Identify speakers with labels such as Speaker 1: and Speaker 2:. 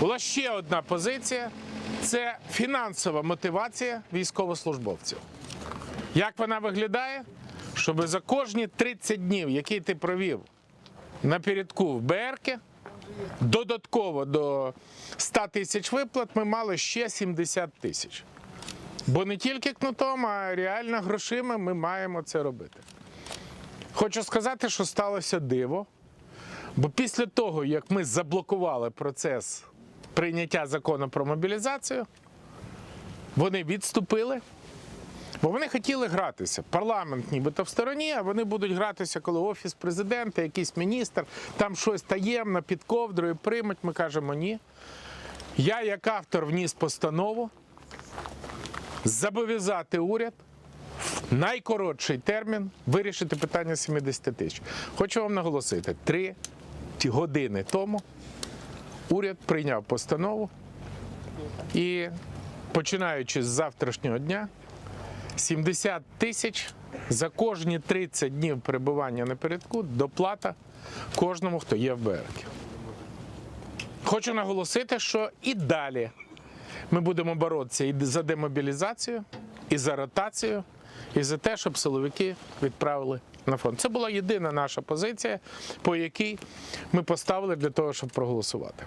Speaker 1: Була ще одна позиція це фінансова мотивація військовослужбовців. Як вона виглядає? Щоб за кожні 30 днів, які ти провів на передку в БРК, додатково до 100 тисяч виплат ми мали ще 70 тисяч. Бо не тільки кнутом, а реально грошима ми маємо це робити. Хочу сказати, що сталося диво. Бо після того, як ми заблокували процес прийняття закону про мобілізацію, вони відступили, бо вони хотіли гратися. Парламент нібито в стороні, а вони будуть гратися, коли офіс президента, якийсь міністр, там щось таємно під ковдрою приймуть. Ми кажемо ні. Я, як автор, вніс постанову зобов'язати уряд найкоротший термін вирішити питання 70 тисяч. Хочу вам наголосити: три години тому уряд прийняв постанову і починаючи з завтрашнього дня 70 тисяч за кожні 30 днів перебування на передку доплата кожному, хто є в БРК. Хочу наголосити, що і далі ми будемо боротися і за демобілізацію, і за ротацію, і за те, щоб силовики відправили на фронт. Це була єдина наша позиція, по якій ми поставили для того, щоб проголосувати.